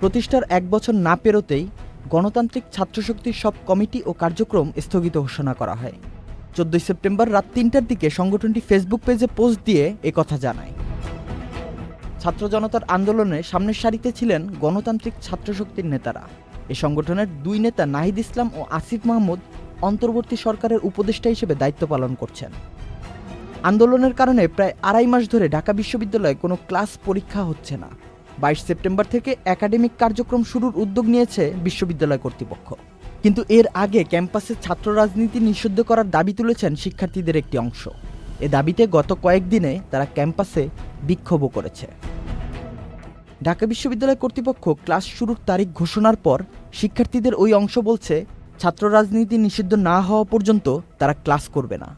প্রতিষ্ঠার এক বছর না পেরোতেই গণতান্ত্রিক ছাত্রশক্তির সব কমিটি ও কার্যক্রম স্থগিত ঘোষণা করা হয়। চোদ্দই সেপ্টেম্বর রাত তিনটার দিকে সংগঠনটি ফেসবুক পেজে পোস্ট দিয়ে একথা জানায়। ছাত্র জনতার আন্দোলনে সামনের সারিতে ছিলেন গণতান্ত্রিক ছাত্রশক্তির নেতারা। এ সংগঠনের দুই নেতা নাহিদ ইসলাম ও আসিফ মাহমুদ অন্তর্বর্তী সরকারের উপদেষ্টা হিসেবে দায়িত্ব পালন করছেন। আন্দোলনের কারণে প্রায় আড়াই মাস ধরে ঢাকা বিশ্ববিদ্যালয়ে কোনো ক্লাস পরীক্ষা হচ্ছে না। বাইশ সেপ্টেম্বর থেকে একাডেমিক কার্যক্রম শুরুর উদ্যোগ নিয়েছে বিশ্ববিদ্যালয় কর্তৃপক্ষ। কিন্তু এর আগে ক্যাম্পাসে ছাত্র রাজনীতি নিষিদ্ধ করার দাবি তুলেছেন শিক্ষার্থীদের একটি অংশ। এ দাবিতে গত কয়েকদিনে তারা ক্যাম্পাসে বিক্ষোভও করেছে। ঢাকা বিশ্ববিদ্যালয় কর্তৃপক্ষ ক্লাস শুরুর তারিখ ঘোষণার পর শিক্ষার্থীদের ওই অংশ বলছে, ছাত্র রাজনীতি নিষিদ্ধ না হওয়া পর্যন্ত তারা ক্লাস করবে না।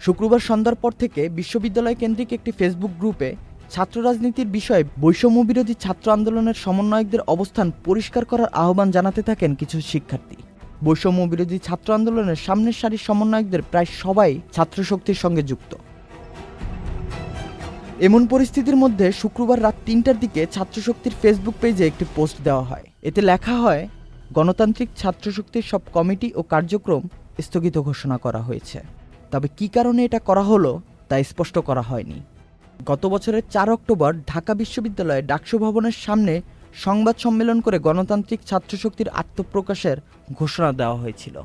শুক্রবার সন্ধ্যার পর থেকে বিশ্ববিদ্যালয় কেন্দ্রিক একটি ফেসবুক গ্রুপে ছাত্র রাজনীতির বিষয়ে বৈষম্য বিরোধী ছাত্র আন্দোলনের সমন্বয়কদের অবস্থান পরিষ্কার করার আহ্বান জানাতে থাকেন কিছু শিক্ষার্থী। বৈষম্য বিরোধী ছাত্র আন্দোলনের সামনের সারির সমন্বয়কদের প্রায় সবাই ছাত্রশক্তির সঙ্গে যুক্ত। এমন পরিস্থিতির মধ্যে শুক্রবার রাত তিনটার দিকে ছাত্রশক্তির ফেসবুক পেজে একটি পোস্ট দেওয়া হয়। এতে লেখা হয়, গণতান্ত্রিক ছাত্রশক্তির সব কমিটি ও কার্যক্রম স্থগিত ঘোষণা করা হয়েছে। তবে কী কারণে এটা করা হলো তা স্পষ্ট করা হয়নি। গত বছরের চার অক্টোবর ঢাকা বিশ্ববিদ্যালয়ে ডাকসু ভবনের সামনে সংবাদ সম্মেলন করে গণতান্ত্রিক ছাত্রশক্তির আত্মপ্রকাশের ঘোষণা দেওয়া হয়েছিল।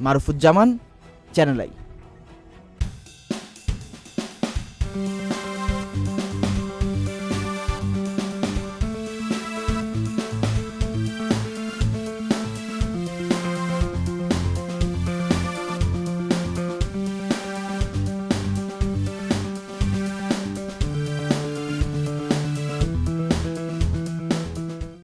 Marufuzzaman, channel I.